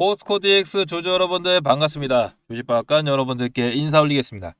포스코 DX 주주 여러분들 반갑습니다. 주식박간 여러분들께 인사 올리겠습니다.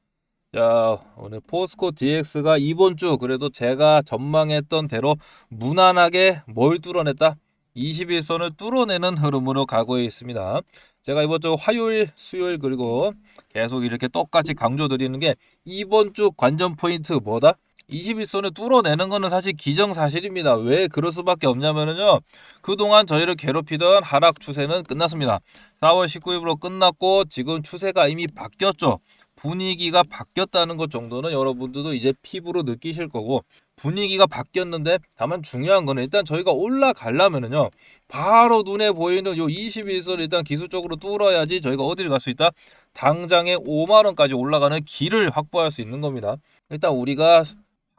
자, 오늘 포스코 DX가 이번 주 그래도 제가 전망했던 대로 무난하게 뭘 뚫어냈다? 21선을 뚫어내는 흐름으로 가고 있습니다. 제가 이번 주 화요일, 수요일 그리고 계속 이렇게 똑같이 강조드리는 게 이번 주 관전 포인트 뭐다? 21선을 뚫어내는 거는 사실 기정사실입니다. 왜 그럴 수밖에 없냐면요. 그동안 저희를 괴롭히던 하락 추세는 끝났습니다. 4월 19일부로 끝났고 지금 추세가 이미 바뀌었죠. 분위기가 바뀌었다는 것 정도는 여러분들도 이제 피부로 느끼실 거고 분위기가 바뀌었는데 다만 중요한 거는 일단 저희가 올라가려면은요 바로 눈에 보이는 요 21선 일단 기술적으로 뚫어야지 저희가 어디를 갈 수 있다 당장에 5만 원까지 올라가는 길을 확보할 수 있는 겁니다 일단 우리가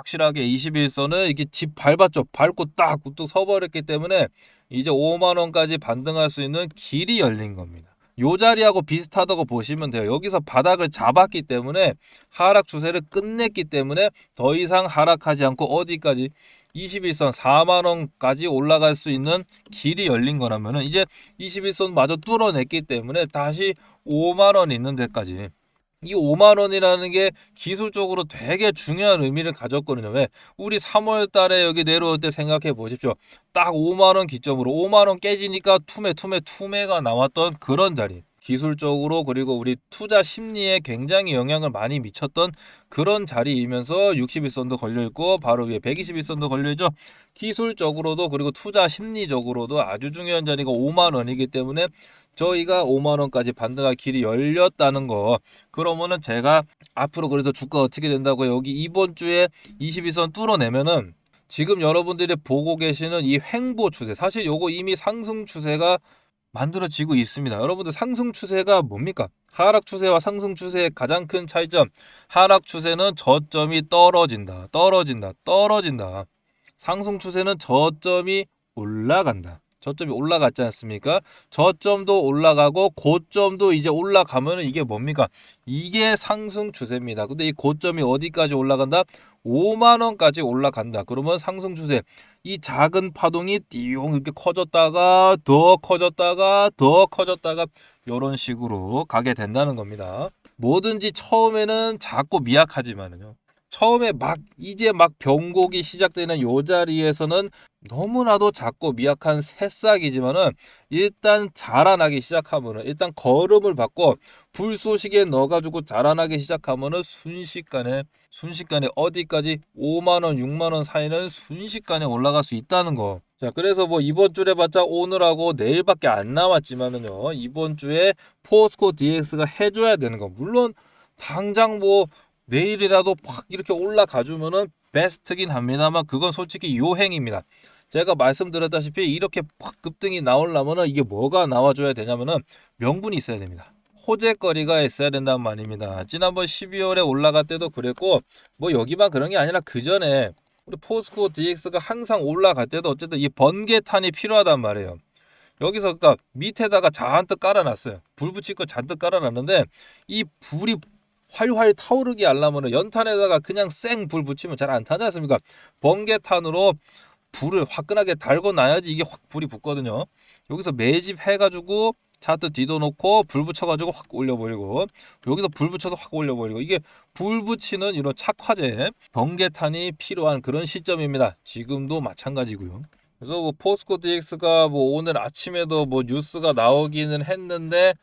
확실하게 21선을 이렇게 집 밟았죠 밟고 딱 우뚝 서버렸기 때문에 이제 5만 원까지 반등할 수 있는 길이 열린 겁니다 요 자리하고 비슷하다고 보시면 돼요. 여기서 바닥을 잡았기 때문에 하락 추세를 끝냈기 때문에 더 이상 하락하지 않고 어디까지 21선 4만 원까지 올라갈 수 있는 길이 열린 거라면은 이제 21선 마저 뚫어냈기 때문에 다시 5만 원 있는 데까지 이 5만 원이라는 게 기술적으로 되게 중요한 의미를 가졌거든요. 왜? 우리 3월 달에 여기 내려올 때 생각해 보십시오. 딱 5만 원 기점으로 5만 원 깨지니까 투매 투매 투매가 나왔던 그런 자리. 기술적으로 그리고 우리 투자 심리에 굉장히 영향을 많이 미쳤던 그런 자리이면서 61선도 걸려 있고 바로 위에 121선도 걸려 있죠. 기술적으로도 그리고 투자 심리적으로도 아주 중요한 자리가 5만 원이기 때문에 저희가 5만 원까지 반등할 길이 열렸다는 거. 그러면은 제가 앞으로 그래서 주가 어떻게 된다고 여기 이번 주에 22선 뚫어내면은 지금 여러분들이 보고 계시는 이 횡보 추세 사실 요거 이미 상승 추세가 만들어지고 있습니다. 여러분들 상승 추세가 뭡니까? 하락 추세와 상승 추세의 가장 큰 차이점. 하락 추세는 저점이 떨어진다. 떨어진다. 떨어진다. 상승 추세는 저점이 올라간다. 저점이 올라갔지 않습니까? 저점도 올라가고 고점도 이제 올라가면은 이게 뭡니까? 이게 상승 추세입니다. 근데 이 고점이 어디까지 올라간다? 5만 원까지 올라간다. 그러면 상승 추세 이 작은 파동이 띠용 이렇게 커졌다가 더 커졌다가 더 커졌다가 이런 식으로 가게 된다는 겁니다. 뭐든지 처음에는 작고 미약하지만은요. 처음에 막 이제 막 병곡이 시작되는 요 자리에서는 너무나도 작고 미약한 새싹이지만은 일단 자라나기 시작하면은 일단 걸음을 받고 불쏘시개 넣어가지고 자라나기 시작하면은 순식간에 순식간에 어디까지 5만 원, 6만 원 사이는 순식간에 올라갈 수 있다는 거. 자, 그래서 뭐 이번 주에 봤자 오늘하고 내일밖에 안 남았지만은요. 이번 주에 포스코 DX가 해줘야 되는 거. 물론 당장 뭐 내일이라도 팍 이렇게 올라가 주면은 베스트긴 합니다만 그건 솔직히 요행입니다. 제가 말씀드렸다시피 이렇게 팍 급등이 나오려면은 이게 뭐가 나와줘야 되냐면은 명분이 있어야 됩니다. 호재거리가 있어야 된다는 말입니다. 지난번 12월에 올라갈 때도 그랬고 뭐 여기만 그런 게 아니라 그 전에 우리 포스코 DX가 항상 올라갈 때도 어쨌든 이 번개탄이 필요하단 말이에요. 여기서 그러니까 밑에다가 잔뜩 깔아놨어요. 불 붙일 거 잔뜩 깔아놨는데 이 불이 활활 타오르게 하려면 연탄에다가 그냥 생 불 붙이면 잘 안 타지 않습니까? 번개탄으로 불을 화끈하게 달고 놔야지 이게 확 불이 붙거든요. 여기서 매집 해가지고 차트 뒤도 놓고 불 붙여가지고 확 올려버리고 여기서 불 붙여서 확 올려버리고 이게 불 붙이는 이런 착화제 번개탄이 필요한 그런 시점입니다. 지금도 마찬가지고요. 그래서 뭐 포스코 DX가 뭐 오늘 아침에도 뭐 뉴스가 나오기는 했는데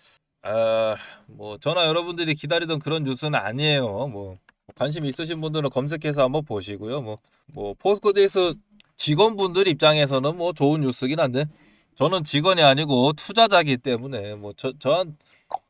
아, 뭐 저나 여러분들이 기다리던 그런 뉴스는 아니에요. 뭐 관심 있으신 분들은 검색해서 한번 보시고요. 뭐, 뭐 포스코 DX 직원분들 입장에서는 뭐 좋은 뉴스긴 한데 저는 직원이 아니고 투자자기 때문에 뭐저 저한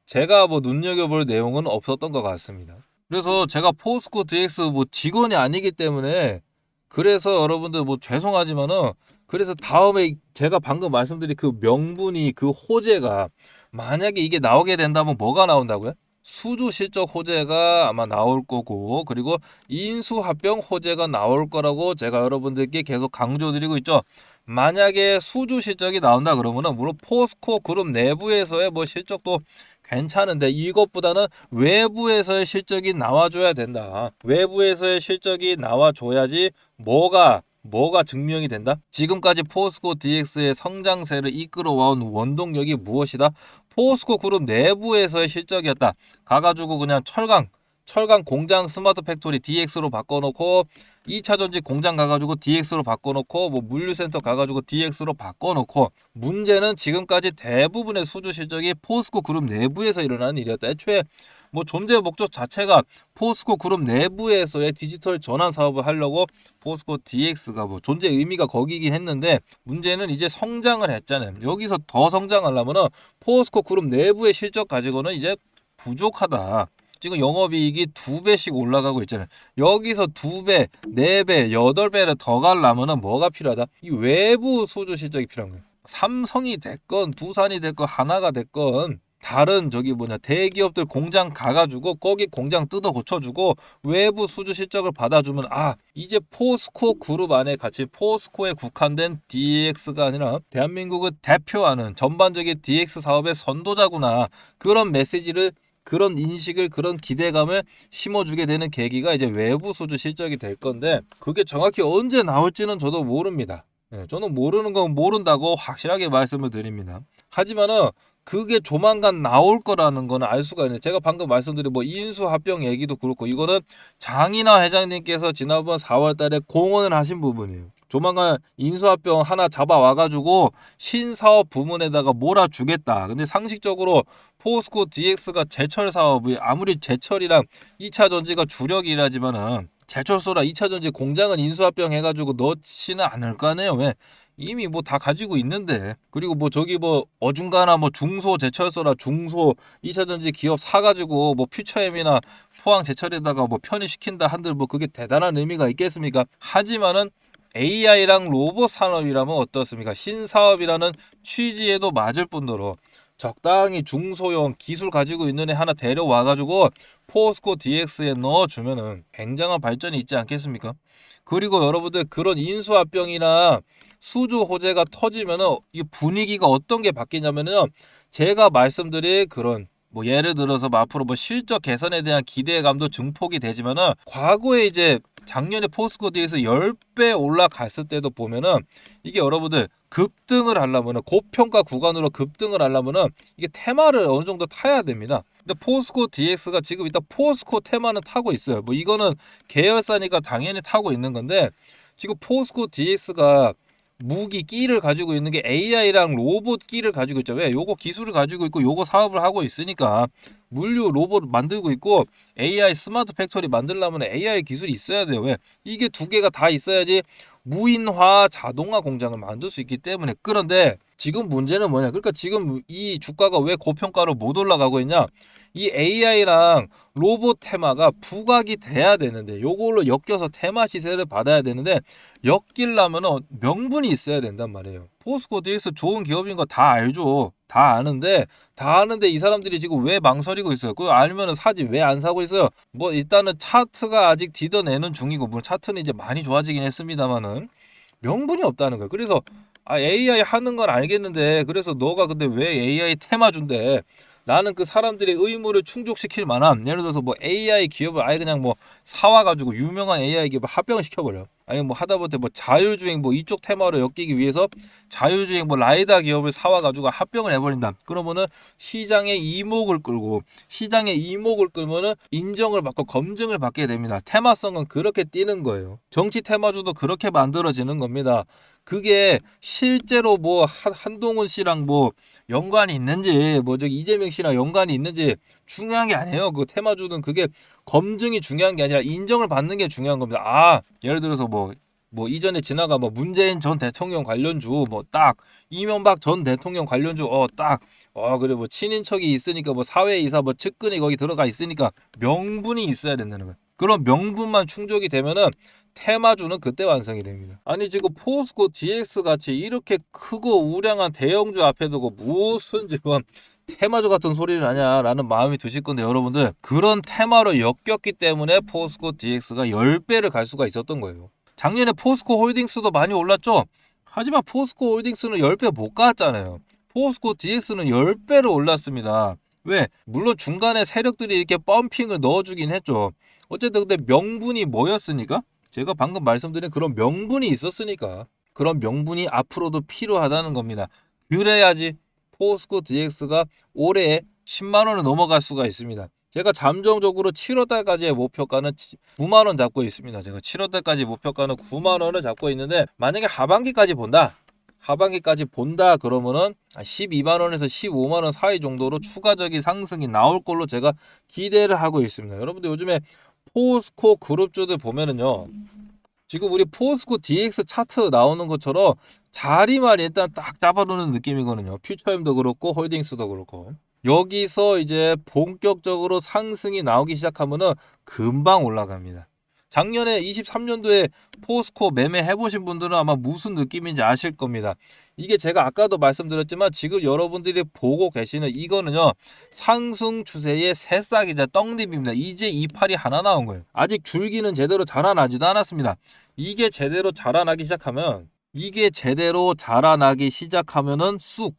제가 뭐 눈여겨볼 내용은 없었던 것 같습니다. 그래서 제가 포스코 DX 뭐 직원이 아니기 때문에 그래서 여러분들 뭐 죄송하지만은 그래서 다음에 제가 방금 말씀드린 그 명분이 그 호재가 만약에 이게 나오게 된다면 뭐가 나온다고요? 수주 실적 호재가 아마 나올 거고 그리고 인수 합병 호재가 나올 거라고 제가 여러분들께 계속 강조드리고 있죠. 만약에 수주 실적이 나온다 그러면은 물론 포스코 그룹 내부에서의 뭐 실적도 괜찮은데 이것보다는 외부에서의 실적이 나와줘야 된다. 외부에서의 실적이 나와줘야지 뭐가 뭐가 증명이 된다? 지금까지 포스코 DX의 성장세를 이끌어와온 원동력이 무엇이다? 포스코 그룹 내부에서의 실적이었다. 가가지고 그냥 철강, 철강 공장 스마트 팩토리 DX로 바꿔놓고 2차 전지 공장 가가지고 DX로 바꿔놓고 뭐 물류센터 가가지고 DX로 바꿔놓고 문제는 지금까지 대부분의 수주 실적이 포스코 그룹 내부에서 일어나는 일이었다. 애초에 뭐 존재 목적 자체가 포스코 그룹 내부에서의 디지털 전환 사업을 하려고 포스코 DX가 뭐 존재 의미가 거기긴 했는데 문제는 이제 성장을 했잖아요. 여기서 더 성장하려면은 포스코 그룹 내부의 실적 가지고는 이제 부족하다. 지금 영업이익이 두 배씩 올라가고 있잖아요. 여기서 두 배, 네 배, 여덟 배를 더 가려면은 뭐가 필요하다? 이 외부 수주 실적이 필요한 거예요. 삼성이 됐건 두산이 됐건 하나가 됐건 다른 저기 뭐냐 대기업들 공장 가가지고 거기 공장 뜯어 고쳐주고 외부 수주 실적을 받아주면 아 이제 포스코 그룹 안에 같이 포스코에 국한된 DX가 아니라 대한민국을 대표하는 전반적인 DX 사업의 선도자구나 그런 메시지를 그런 인식을 그런 기대감을 심어주게 되는 계기가 이제 외부 수주 실적이 될 건데 그게 정확히 언제 나올지는 저도 모릅니다. 예, 저는 모르는 건 모른다고 확실하게 말씀을 드립니다. 하지만은 그게 조만간 나올 거라는 거는 알 수가 있는데 제가 방금 말씀드린 뭐 인수 합병 얘기도 그렇고 이거는 장인아 회장님께서 지난번 4월 달에 공언을 하신 부분이에요. 조만간 인수합병 하나 잡아와 가지고 신사업 부문에다가 몰아주겠다. 근데 상식적으로 포스코 DX가 제철 사업이 아무리 제철이랑 2차 전지가 주력이라지만은 제철소라 2차 전지 공장은 인수합병 해가지고 넣지는 않을 거 아니에요. 왜? 이미 뭐 다 가지고 있는데 그리고 뭐 저기 뭐 어중간한 뭐 중소 제철소나 중소 2차 전지 기업 사가지고 뭐 퓨처엠이나 포항 제철에다가 뭐 편입시킨다 한들 뭐 그게 대단한 의미가 있겠습니까? 하지만은 AI랑 로봇 산업이라면 어떻습니까? 신사업이라는 취지에도 맞을 뿐더러 적당히 중소형 기술 가지고 있는 애 하나 데려와 가지고 포스코 DX에 넣어주면은 굉장한 발전이 있지 않겠습니까? 그리고 여러분들 그런 인수합병이나 수주 호재가 터지면은 이 분위기가 어떤 게 바뀌냐면요. 제가 말씀드린 그런 뭐 예를 들어서 뭐 앞으로 뭐 실적 개선에 대한 기대감도 증폭이 되지만은 과거에 이제 작년에 포스코 DX 10배 올라갔을 때도 보면은 이게 여러분들 급등을 하려면은 고평가 구간으로 급등을 하려면은 이게 테마를 어느 정도 타야 됩니다. 근데 포스코 DX가 지금 일단 포스코 테마는 타고 있어요. 뭐 이거는 계열사니까 당연히 타고 있는 건데 지금 포스코 DX가 무기 끼를 가지고 있는 게 AI랑 로봇 끼를 가지고 있죠. 왜? 요거 기술을 가지고 있고 요거 사업을 하고 있으니까 물류 로봇 만들고 있고 AI 스마트 팩토리 만들려면 AI 기술이 있어야 돼요. 왜? 이게 두 개가 다 있어야지 무인화 자동화 공장을 만들 수 있기 때문에 그런데 지금 문제는 뭐냐? 그러니까 지금 이 주가가 왜 고평가로 못 올라가고 있냐? 이 AI랑 로봇 테마가 부각이 돼야 되는데 요걸로 엮여서 테마 시세를 받아야 되는데 엮이려면 명분이 있어야 된단 말이에요. 포스코 DX 좋은 기업인 거 다 알죠. 다 아는데 다 아는데 이 사람들이 지금 왜 망설이고 있어요? 그거 알면은 사지 왜 안 사고 있어요? 뭐 일단은 차트가 아직 뒤져내는 중이고 물론 차트는 이제 많이 좋아지긴 했습니다만은 명분이 없다는 거예요. 그래서 아 AI 하는 건 알겠는데 그래서 너가 근데 왜 AI 테마 준대? 나는 그 사람들의 의무를 충족시킬 만한 예를 들어서 뭐 AI 기업을 아예 그냥 뭐 사와가지고 유명한 AI 기업을 합병을 시켜버려. 아니 뭐 하다못해 뭐 자율주행 뭐 이쪽 테마로 엮이기 위해서 자율주행 뭐 라이다 기업을 사와가지고 합병을 해버린다. 그러면은 시장의 이목을 끌고 시장의 이목을 끌면은 인정을 받고 검증을 받게 됩니다. 테마성은 그렇게 뛰는 거예요. 정치 테마주도 그렇게 만들어지는 겁니다. 그게 실제로 뭐 한, 한동훈 씨랑 뭐 연관이 있는지 뭐 저기 이재명 씨랑 연관이 있는지 중요한 게 아니에요. 그 테마주는 그게 검증이 중요한 게 아니라 인정을 받는 게 중요한 겁니다. 아 예를 들어서 뭐뭐 이전에 지나가 뭐 문재인 전 대통령 관련주 뭐 딱 이명박 전 대통령 관련주 어 딱어 그래 뭐 친인척이 있으니까 뭐 사회 이사 뭐 측근이 거기 들어가 있으니까 명분이 있어야 된다는 거예요. 그런 명분만 충족이 되면은 테마주는 그때 완성이 됩니다. 아니 지금 포스코 DX 같이 이렇게 크고 우량한 대형주 앞에 두고 무슨 지금 테마주 같은 소리를 하냐라는 마음이 드실 건데 여러분들 그런 테마로 엮였기 때문에 포스코 DX가 10배를 갈 수가 있었던 거예요. 작년에 포스코 홀딩스도 많이 올랐죠. 하지만 포스코 홀딩스는 10배 못 갔잖아요. 포스코 DX는 10배를 올랐습니다. 왜? 물론 중간에 세력들이 이렇게 펌핑을 넣어주긴 했죠. 어쨌든 근데 명분이 뭐였으니까? 제가 방금 말씀드린 그런 명분이 있었으니까 그런 명분이 앞으로도 필요하다는 겁니다. 그래야지 포스코 DX가 올해 10만 원을 넘어갈 수가 있습니다. 제가 잠정적으로 7월 달까지의 목표가는 9만 원 잡고 있습니다. 제가 7월 달까지 목표가는 9만 원을 잡고 있는데 만약에 하반기까지 본다. 하반기까지 본다 그러면은 12만 원에서 15만 원 사이 정도로 추가적인 상승이 나올 걸로 제가 기대를 하고 있습니다. 여러분들 요즘에 포스코 그룹주들 보면은요. 지금 우리 포스코 DX 차트 나오는 것처럼 자리만 일단 딱 잡아놓는 느낌이거든요. 퓨처엠도 그렇고 홀딩스도 그렇고. 여기서 이제 본격적으로 상승이 나오기 시작하면은 금방 올라갑니다. 작년에 23년도에 포스코 매매 해 보신 분들은 아마 무슨 느낌인지 아실 겁니다. 이게 제가 아까도 말씀드렸지만 지금 여러분들이 보고 계시는 이거는요 상승 추세의 새싹이자 떡잎입니다. 이제 이파리 하나 나온 거예요. 아직 줄기는 제대로 자라나지도 않았습니다. 이게 제대로 자라나기 시작하면 이게 제대로 자라나기 시작하면은 쑥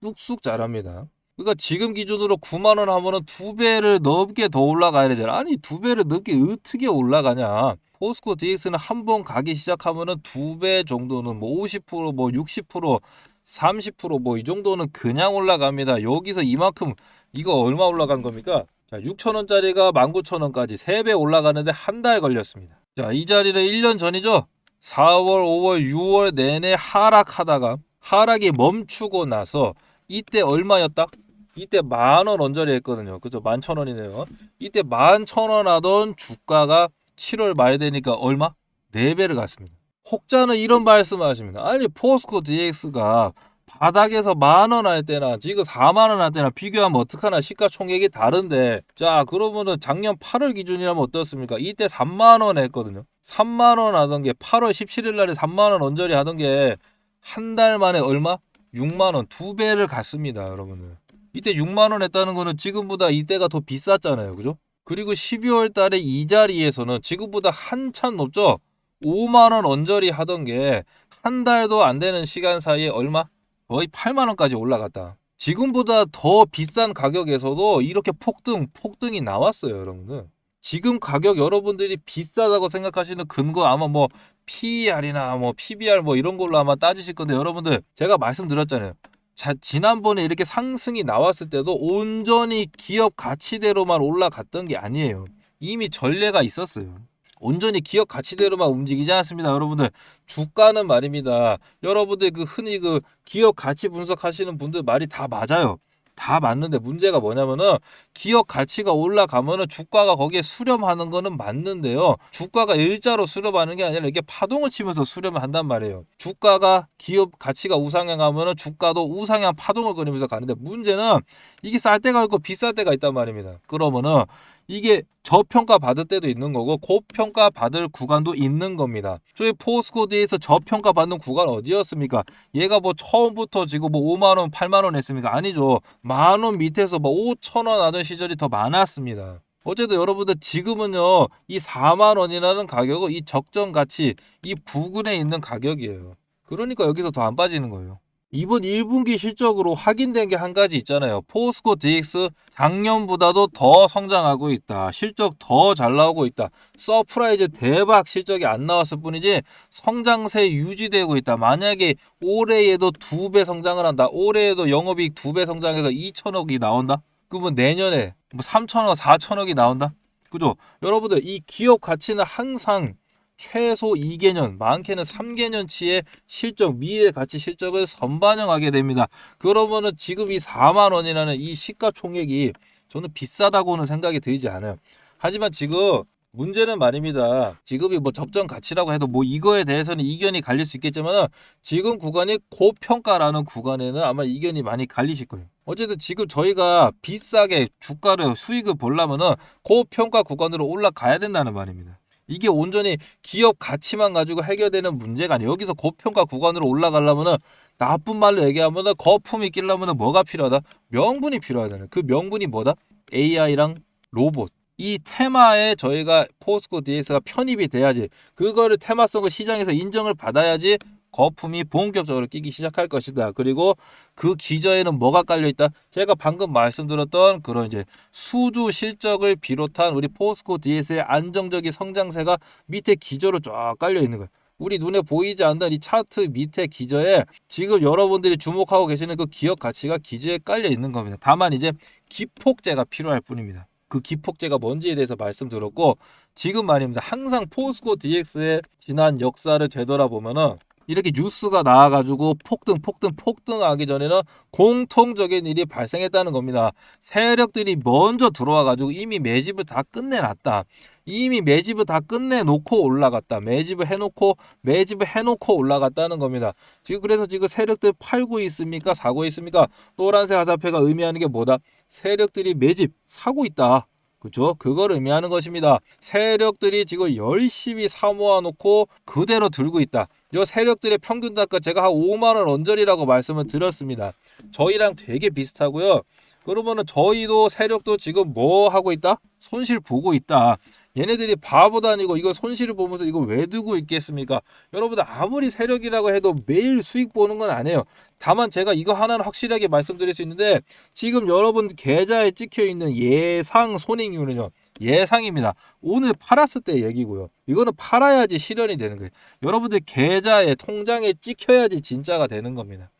쑥쑥 자랍니다. 그러니까 지금 기준으로 9만 원 하면은 두 배를 넘게 더 올라가야 되잖아. 아니 두 배를 넘게 어떻게 올라가냐? 포스코 DX는 한 번 가기 시작하면은 두 배 정도는 뭐 50%뭐 60% 30%뭐 이 정도는 그냥 올라갑니다. 여기서 이만큼 이거 얼마 올라간 겁니까? 자, 6천 원짜리가 19,000원까지 3배 올라가는데 한 달 걸렸습니다. 자, 이 자리는 1년 전이죠. 4월, 5월, 6월 내내 하락하다가 하락이 멈추고 나서 이때 얼마였다? 이때 만 원 언저리 했거든요. 그죠? 만 천 원이네요. 이때 만 천 원 하던 주가가 7월 말 되니까 얼마? 4배를 갔습니다. 혹자는 이런 말씀을 하십니다. 아니, 포스코 DX가 바닥에서 만 원 할 때나 지금 4만 원 할 때나 비교하면 어떡하나 시가총액이 다른데 자 그러면은 작년 8월 기준이라면 어떻습니까? 이때 3만 원 했거든요. 3만 원 하던 게 8월 17일 날에 3만 원 언저리 하던 게 한 달 만에 얼마? 6만 원 두 배를 갔습니다, 여러분들. 이때 6만 원 했다는 거는 지금보다 이때가 더 비쌌잖아요. 그죠? 그리고 12월 달에 이 자리에서는 지금보다 한참 높죠? 5만 원 언저리 하던 게 한 달도 안 되는 시간 사이에 얼마? 거의 8만 원까지 올라갔다. 지금보다 더 비싼 가격에서도 이렇게 폭등, 폭등이 나왔어요, 여러분들. 지금 가격 여러분들이 비싸다고 생각하시는 근거 아마 뭐 PER이나 뭐 PBR 뭐 이런 걸로 아마 따지실 건데 여러분들 제가 말씀드렸잖아요. 자, 지난번에 이렇게 상승이 나왔을 때도 온전히 기업 가치대로만 올라갔던 게 아니에요. 이미 전례가 있었어요. 온전히 기업 가치대로만 움직이지 않습니다, 여러분들. 주가는 말입니다. 여러분들 그 흔히 그 기업 가치 분석하시는 분들 말이 다 맞아요. 다 맞는데 문제가 뭐냐면은 기업 가치가 올라가면은 주가가 거기에 수렴하는 거는 맞는데요. 주가가 일자로 수렴하는 게 아니라 이게 파동을 치면서 수렴을 한단 말이에요. 주가가 기업 가치가 우상향하면은 주가도 우상향 파동을 그리면서 가는데 문제는 이게 쌀 때가 있고 비쌀 때가 있단 말입니다. 그러면은 이게 저평가 받을 때도 있는 거고 고평가 받을 구간도 있는 겁니다. 저희 포스코드에서 저평가 받는 구간 어디였습니까? 얘가 뭐 처음부터 지금 뭐 5만 원, 8만 원 했습니까? 아니죠. 만 원 밑에서 뭐 5천 원 하던 시절이 더 많았습니다. 어쨌든 여러분들 지금은요 이 4만 원이라는 가격은 이 적정 가치 이 부근에 있는 가격이에요. 그러니까 여기서 더 안 빠지는 거예요. 이번 1분기 실적으로 확인된 게 한 가지 있잖아요. 포스코 DX 작년보다도 더 성장하고 있다. 실적 더 잘 나오고 있다. 서프라이즈 대박 실적이 안 나왔을 뿐이지 성장세 유지되고 있다. 만약에 올해에도 두 배 성장을 한다. 올해에도 영업이익 두 배 성장해서 2천억이 나온다. 그러면 내년에 뭐 3천억, 4천억이 나온다. 그죠? 여러분들 이 기업 가치는 항상 최소 2개년, 많게는 3개년치의 실적, 미래 가치 실적을 선반영하게 됩니다. 그러면은 지금 이 4만 원이라는 이 시가총액이 저는 비싸다고는 생각이 들지 않아요. 하지만 지금 문제는 말입니다. 지금이 뭐 적정 가치라고 해도 뭐 이거에 대해서는 이견이 갈릴 수 있겠지만 지금 구간이 고평가라는 구간에는 아마 이견이 많이 갈리실 거예요. 어쨌든 지금 저희가 비싸게 주가를 수익을 보려면은 고평가 구간으로 올라가야 된다는 말입니다. 이게 온전히 기업 가치만 가지고 해결되는 문제가 아니에요. 여기서 고평가 구간으로 올라가려면은 나쁜 말로 얘기하면은 거품이 끼려면은 뭐가 필요하다? 명분이 필요하다는. 그 명분이 뭐다? AI랑 로봇. 이 테마에 저희가 포스코 DX가 편입이 돼야지 그거를 테마성을 시장에서 인정을 받아야지 거품이 본격적으로 끼기 시작할 것이다. 그리고 그 기저에는 뭐가 깔려 있다? 제가 방금 말씀드렸던 그런 이제 수주 실적을 비롯한 우리 포스코 DS의 안정적인 성장세가 밑에 기저로 쫙 깔려 있는 거예요. 우리 눈에 보이지 않는 이 차트 밑에 기저에 지금 여러분들이 주목하고 계시는 그 기업 가치가 기저에 깔려 있는 겁니다. 다만 이제 기폭제가 필요할 뿐입니다. 그 기폭제가 뭔지에 대해서 말씀드렸고 지금 말입니다. 항상 포스코 DX의 지난 역사를 되돌아보면은 이렇게 뉴스가 나와가지고 폭등, 폭등, 폭등하기 전에는 공통적인 일이 발생했다는 겁니다. 세력들이 먼저 들어와가지고 이미 매집을 다 끝내놨다. 이미 매집을 다 끝내놓고 올라갔다. 매집을 해놓고 매집을 해놓고 올라갔다는 겁니다. 지금 그래서 지금 세력들 팔고 있습니까? 사고 있습니까? 노란색 화살표가 의미하는 게 뭐다? 세력들이 매집 사고 있다. 그죠? 그걸 의미하는 것입니다. 세력들이 지금 열심히 사모아 놓고 그대로 들고 있다. 이 세력들의 평균 단가 제가 한 5만 원 언저리라고 말씀을 드렸습니다. 저희랑 되게 비슷하고요. 그러면은 저희도 세력도 지금 뭐 하고 있다? 손실 보고 있다. 얘네들이 바보도 아니고 이거 손실을 보면서 이거 왜 두고 있겠습니까? 여러분들 아무리 세력이라고 해도 매일 수익 보는 건 아니에요. 다만 제가 이거 하나는 확실하게 말씀드릴 수 있는데 지금 여러분 계좌에 찍혀 있는 예상 손익률은요. 예상입니다. 오늘 팔았을 때 얘기고요. 이거는 팔아야지 실현이 되는 거예요. 여러분들 계좌에 통장에 찍혀야지 진짜가 되는 겁니다.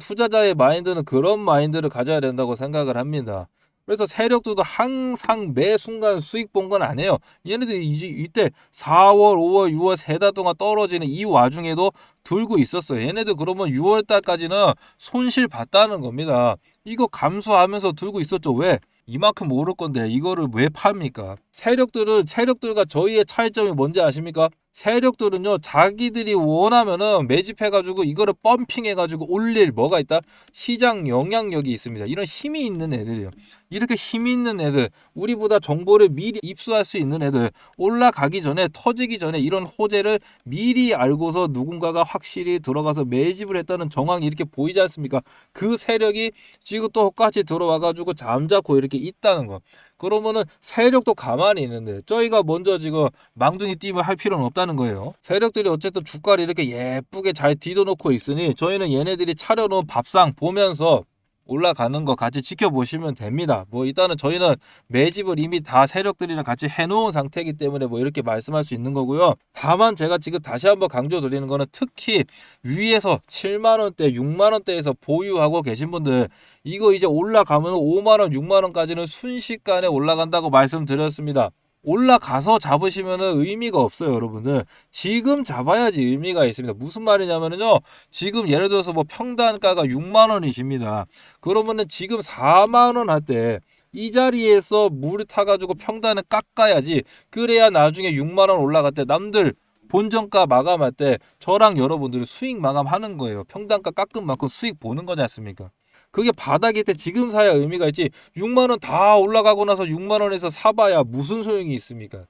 투자자의 마인드는 그런 마인드를 가져야 된다고 생각을 합니다. 그래서 세력들도 항상 매 순간 수익 본 건 아니에요. 얘네들이 이때 4월, 5월, 6월 세 달 동안 떨어지는 이 와중에도 들고 있었어요. 얘네들 그러면 6월 달까지는 손실 봤다는 겁니다. 이거 감수하면서 들고 있었죠. 왜? 이만큼 오를 건데 이거를 왜 팝니까? 세력들은 세력들과 저희의 차이점이 뭔지 아십니까? 세력들은요 자기들이 원하면은 매집해가지고 이거를 펌핑해가지고 올릴 뭐가 있다? 시장 영향력이 있습니다. 이런 힘이 있는 애들이요. 이렇게 힘이 있는 애들 우리보다 정보를 미리 입수할 수 있는 애들 올라가기 전에 터지기 전에 이런 호재를 미리 알고서 누군가가 확실히 들어가서 매집을 했다는 정황이 이렇게 보이지 않습니까? 그 세력이 지금 또 똑같이 들어와가지고 잠자코 이렇게 있다는 거 그러면은 세력도 가만히 있는데 저희가 먼저 지금 망둥이 띠을 할 필요는 없다는 거예요. 세력들이 어쨌든 주가를 이렇게 예쁘게 잘 뒤져놓고 있으니 저희는 얘네들이 차려놓은 밥상 보면서 올라가는 거 같이 지켜보시면 됩니다. 뭐 일단은 저희는 매집을 이미 다 세력들이랑 같이 해놓은 상태이기 때문에 뭐 이렇게 말씀할 수 있는 거고요. 다만 제가 지금 다시 한번 강조드리는 거는 특히 위에서 7만 원대, 6만 원대에서 보유하고 계신 분들 이거 이제 올라가면 5만 원, 6만 원까지는 순식간에 올라간다고 말씀드렸습니다. 올라가서 잡으시면은 의미가 없어요, 여러분들. 지금 잡아야지 의미가 있습니다. 무슨 말이냐면요. 지금 예를 들어서 뭐 평단가가 6만 원이십니다. 그러면은 지금 4만 원 할 때 이 자리에서 물을 타가지고 평단을 깎아야지. 그래야 나중에 6만 원 올라갈 때 남들 본정가 마감할 때 저랑 여러분들이 수익 마감하는 거예요. 평단가 깎은 만큼 수익 보는 거지 않습니까? 그게 바닥일 때 지금 사야 의미가 있지 6만 원 다 올라가고 나서 6만 원에서 사봐야 무슨 소용이 있습니까?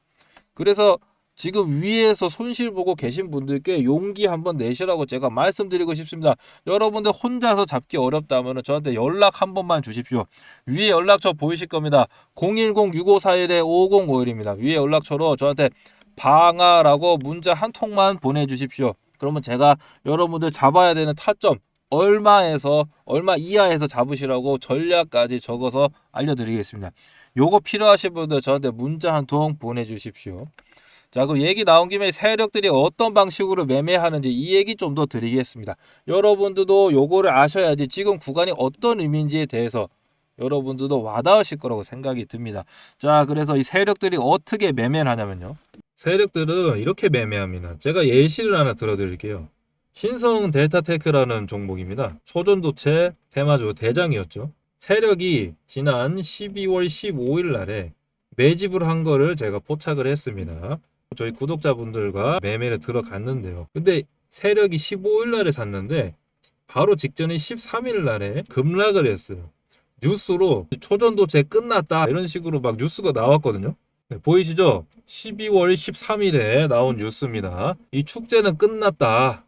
그래서 지금 위에서 손실 보고 계신 분들께 용기 한번 내시라고 제가 말씀드리고 싶습니다. 여러분들 혼자서 잡기 어렵다면 저한테 연락 한 번만 주십시오. 위에 연락처 보이실 겁니다. 010-6541-5051입니다. 위에 연락처로 저한테 방아라고 문자 한 통만 보내주십시오. 그러면 제가 여러분들 잡아야 되는 타점 얼마에서 얼마 이하에서 잡으시라고 전략까지 적어서 알려드리겠습니다. 요거 필요하신 분들 저한테 문자 한 통 보내주십시오. 자, 그럼 얘기 나온 김에 세력들이 어떤 방식으로 매매하는지 이 얘기 좀 더 드리겠습니다. 여러분들도 요거를 아셔야지 지금 구간이 어떤 의미인지에 대해서 여러분들도 와닿으실 거라고 생각이 듭니다. 자, 그래서 이 세력들이 어떻게 매매를 하냐면요. 세력들은 이렇게 매매합니다. 제가 예시를 하나 들어드릴게요. 신성 델타테크라는 종목입니다. 초전도체 테마주 대장이었죠. 세력이 지난 12월 15일 날에 매집을 한 거를 제가 포착을 했습니다. 저희 구독자분들과 매매를 들어갔는데요. 근데 세력이 15일 날에 샀는데 바로 직전인 13일 날에 급락을 했어요. 뉴스로 초전도체 끝났다 이런 식으로 막 뉴스가 나왔거든요. 네, 보이시죠? 12월 13일에 나온 뉴스입니다. 이 축제는 끝났다.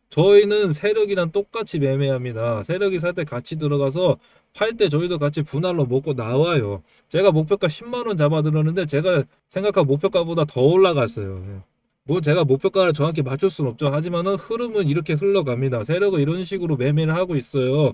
저희는 세력이랑 똑같이 매매합니다. 세력이 살 때 같이 들어가서 팔 때 저희도 같이 분할로 먹고 나와요. 제가 목표가 10만 원 잡아 들었는데 제가 생각한 목표가보다 더 올라갔어요. 예. 뭐 제가 목표가를 정확히 맞출 수는 없죠. 하지만은 흐름은 이렇게 흘러갑니다. 세력은 이런 식으로 매매를 하고 있어요.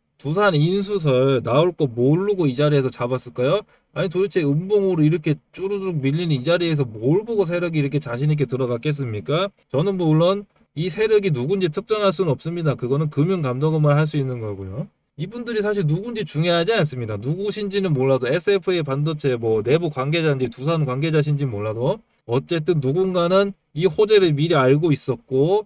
두산 인수설 나올 거 모르고 이 자리에서 잡았을까요? 아니 도대체 음봉으로 이렇게 쭈루룩 밀리는 이 자리에서 뭘 보고 세력이 이렇게 자신있게 들어갔겠습니까? 저는 뭐 물론 이 세력이 누군지 특정할 수는 없습니다. 그거는 금융감독원만 할 수 있는 거고요. 이분들이 사실 누군지 중요하지 않습니다. 누구신지는 몰라도 SFA 반도체 뭐 내부 관계자인지 두산 관계자신지 몰라도 어쨌든 누군가는 이 호재를 미리 알고 있었고